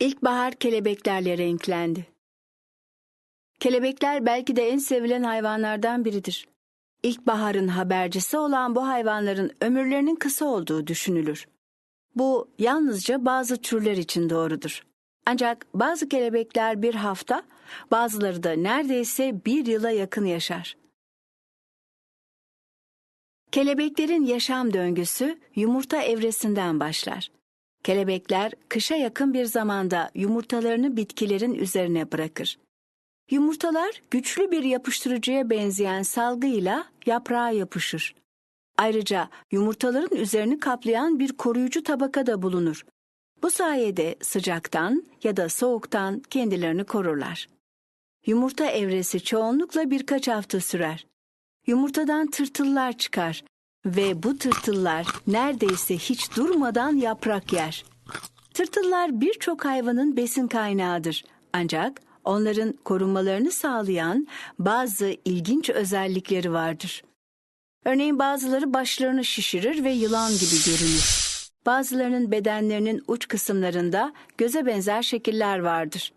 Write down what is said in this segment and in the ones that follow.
İlkbahar kelebeklerle renklendi. Kelebekler belki de en sevilen hayvanlardan biridir. İlkbaharın habercisi olan bu hayvanların ömürlerinin kısa olduğu düşünülür. Bu yalnızca bazı türler için doğrudur. Ancak bazı kelebekler bir hafta, bazıları da neredeyse bir yıla yakın yaşar. Kelebeklerin yaşam döngüsü yumurta evresinden başlar. Kelebekler kışa yakın bir zamanda yumurtalarını bitkilerin üzerine bırakır. Yumurtalar güçlü bir yapıştırıcıya benzeyen salgıyla yaprağa yapışır. Ayrıca yumurtaların üzerini kaplayan bir koruyucu tabaka da bulunur. Bu sayede sıcaktan ya da soğuktan kendilerini korurlar. Yumurta evresi çoğunlukla birkaç hafta sürer. Yumurtadan tırtıllar çıkar ve bu tırtıllar neredeyse hiç durmadan yaprak yer. Tırtıllar birçok hayvanın besin kaynağıdır. Ancak onların korunmalarını sağlayan bazı ilginç özellikleri vardır. Örneğin bazıları başlarını şişirir ve yılan gibi görünür. Bazılarının bedenlerinin uç kısımlarında göze benzer şekiller vardır.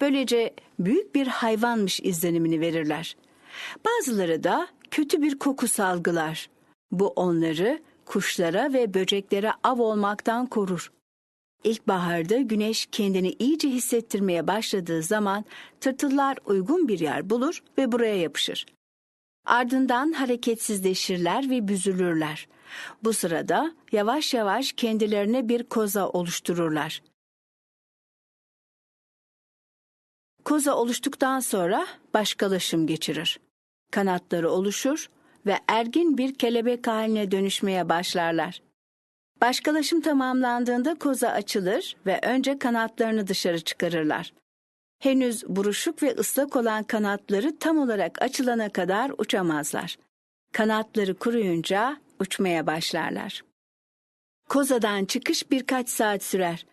Böylece büyük bir hayvanmış izlenimini verirler. Bazıları da kötü bir koku salgılar. Bu onları kuşlara ve böceklere av olmaktan korur. İlkbaharda güneş kendini iyice hissettirmeye başladığı zaman tırtıllar uygun bir yer bulur ve buraya yapışır. Ardından hareketsizleşirler ve büzülürler. Bu sırada yavaş yavaş kendilerine bir koza oluştururlar. Koza oluştuktan sonra başkalaşım geçirir. Kanatları oluşur ve ergin bir kelebek haline dönüşmeye başlarlar. Başkalaşım tamamlandığında koza açılır ve önce kanatlarını dışarı çıkarırlar. Henüz buruşuk ve ıslak olan kanatları tam olarak açılana kadar uçamazlar. Kanatları kuruyunca uçmaya başlarlar. Kozadan çıkış birkaç saat sürer.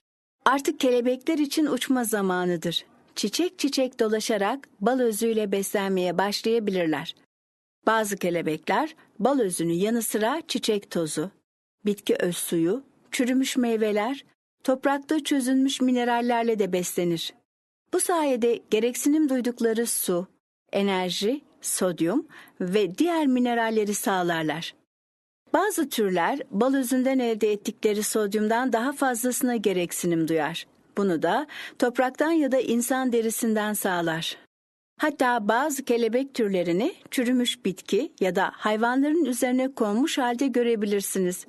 Artık kelebekler için uçma zamanıdır. Çiçek çiçek dolaşarak bal özüyle beslenmeye başlayabilirler. Bazı kelebekler bal özünün yanı sıra çiçek tozu, bitki öz suyu, çürümüş meyveler, toprakta çözülmüş minerallerle de beslenir. Bu sayede gereksinim duydukları su, enerji, sodyum ve diğer mineralleri sağlarlar. Bazı türler bal özünden elde ettikleri sodyumdan daha fazlasına gereksinim duyar. Bunu da topraktan ya da insan derisinden sağlar. Hatta bazı kelebek türlerini çürümüş bitki ya da hayvanların üzerine konmuş halde görebilirsiniz.